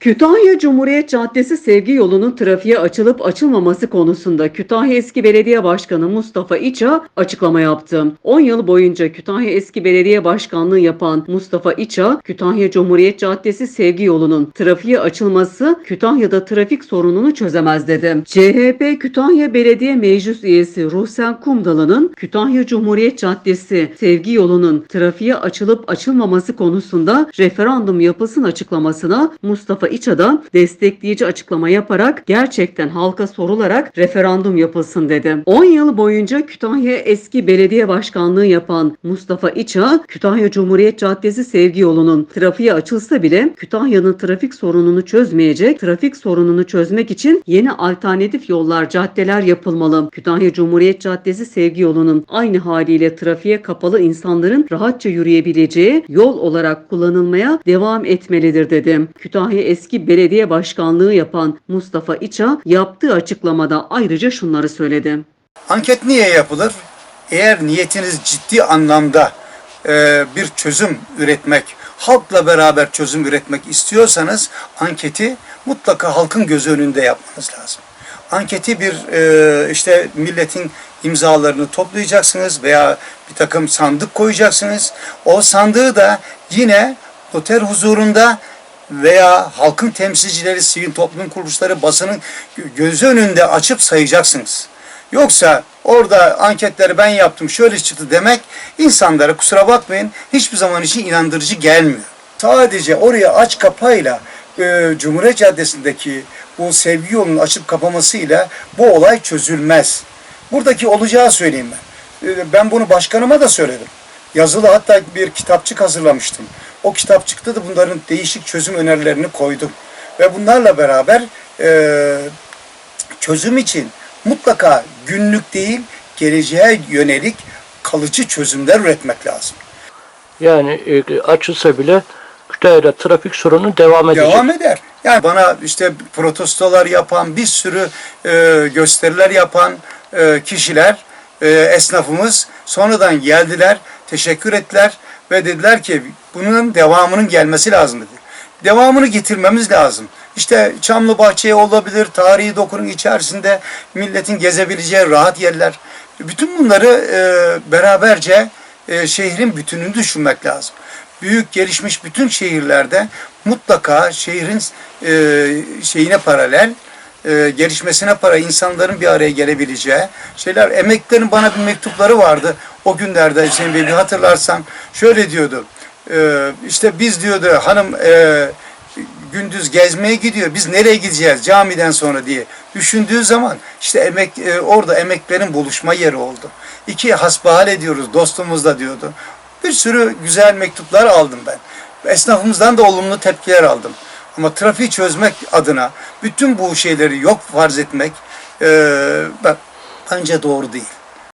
Kütahya Cumhuriyet Caddesi Sevgi yolunun trafiğe açılıp açılmaması konusunda Kütahya Eski Belediye Başkanı Mustafa İça açıklama yaptı. 10 yıl boyunca Kütahya Eski Belediye Başkanlığı yapan Mustafa İça, Kütahya Cumhuriyet Caddesi Sevgi yolunun trafiğe açılması Kütahya'da trafik sorununu çözemez dedi. CHP Kütahya Belediye Meclis Üyesi Ruhsen Kumdalı'nın Kütahya Cumhuriyet Caddesi Sevgi yolunun trafiğe açılıp açılmaması konusunda referandum yapılsın açıklamasına Mustafa İça'da destekleyici açıklama yaparak gerçekten halka sorularak referandum yapılsın dedi. 10 yıl boyunca Kütahya eski belediye başkanlığı yapan Mustafa İça, Kütahya Cumhuriyet Caddesi Sevgi yolunun trafiğe açılsa bile Kütahya'nın trafik sorununu çözmeyecek, trafik sorununu çözmek için yeni alternatif yollar, caddeler yapılmalı. Kütahya Cumhuriyet Caddesi Sevgi yolunun aynı haliyle trafiğe kapalı insanların rahatça yürüyebileceği yol olarak kullanılmaya devam etmelidir dedim. Kütahya eski belediye başkanlığı yapan Mustafa İça yaptığı açıklamada ayrıca şunları söyledi. Anket niye yapılır? Eğer niyetiniz ciddi anlamda e, bir çözüm üretmek, halkla beraber çözüm üretmek istiyorsanız anketi mutlaka halkın gözü önünde yapmanız lazım. Anketi bir e, işte milletin imzalarını toplayacaksınız veya bir takım sandık koyacaksınız. O sandığı da yine noter huzurunda veya halkın temsilcileri, sivil toplum kuruluşları, basının gözü önünde açıp sayacaksınız. Yoksa orada anketleri ben yaptım şöyle çıktı demek insanlara kusura bakmayın hiçbir zaman için inandırıcı gelmiyor. Sadece oraya aç kapayla e, Cumhuriyet Caddesi'ndeki bu sevgi yolunun açıp kapamasıyla bu olay çözülmez. Buradaki olacağı söyleyeyim ben. E, ben bunu başkanıma da söyledim. Yazılı hatta bir kitapçık hazırlamıştım. O kitapçıkta da bunların değişik çözüm önerilerini koydum. Ve bunlarla beraber e, çözüm için mutlaka günlük değil, geleceğe yönelik kalıcı çözümler üretmek lazım. Yani e, açılsa bile Kütahya'da trafik sorunu devam edecek. Devam eder. Yani bana işte protestolar yapan, bir sürü e, gösteriler yapan e, kişiler, e, esnafımız sonradan geldiler, teşekkür ettiler ve dediler ki bunun devamının gelmesi lazım dedi. Devamını getirmemiz lazım. İşte Çamlı Bahçe olabilir, tarihi dokunun içerisinde milletin gezebileceği rahat yerler. Bütün bunları e, beraberce e, şehrin bütününü düşünmek lazım. Büyük gelişmiş bütün şehirlerde mutlaka şehrin e, şeyine paralel e, gelişmesine para insanların bir araya gelebileceği şeyler. Emeklilerin bana bir mektupları vardı o günlerde Hüseyin Bey bir hatırlarsan şöyle diyordu. E, işte biz diyordu hanım e, gündüz gezmeye gidiyor. Biz nereye gideceğiz camiden sonra diye düşündüğü zaman işte emek e, orada emeklerin buluşma yeri oldu. İki hasbihal ediyoruz dostumuzla diyordu. Bir sürü güzel mektuplar aldım ben. Esnafımızdan da olumlu tepkiler aldım. Ama trafiği çözmek adına bütün bu şeyleri yok farz etmek e, bence doğru değil.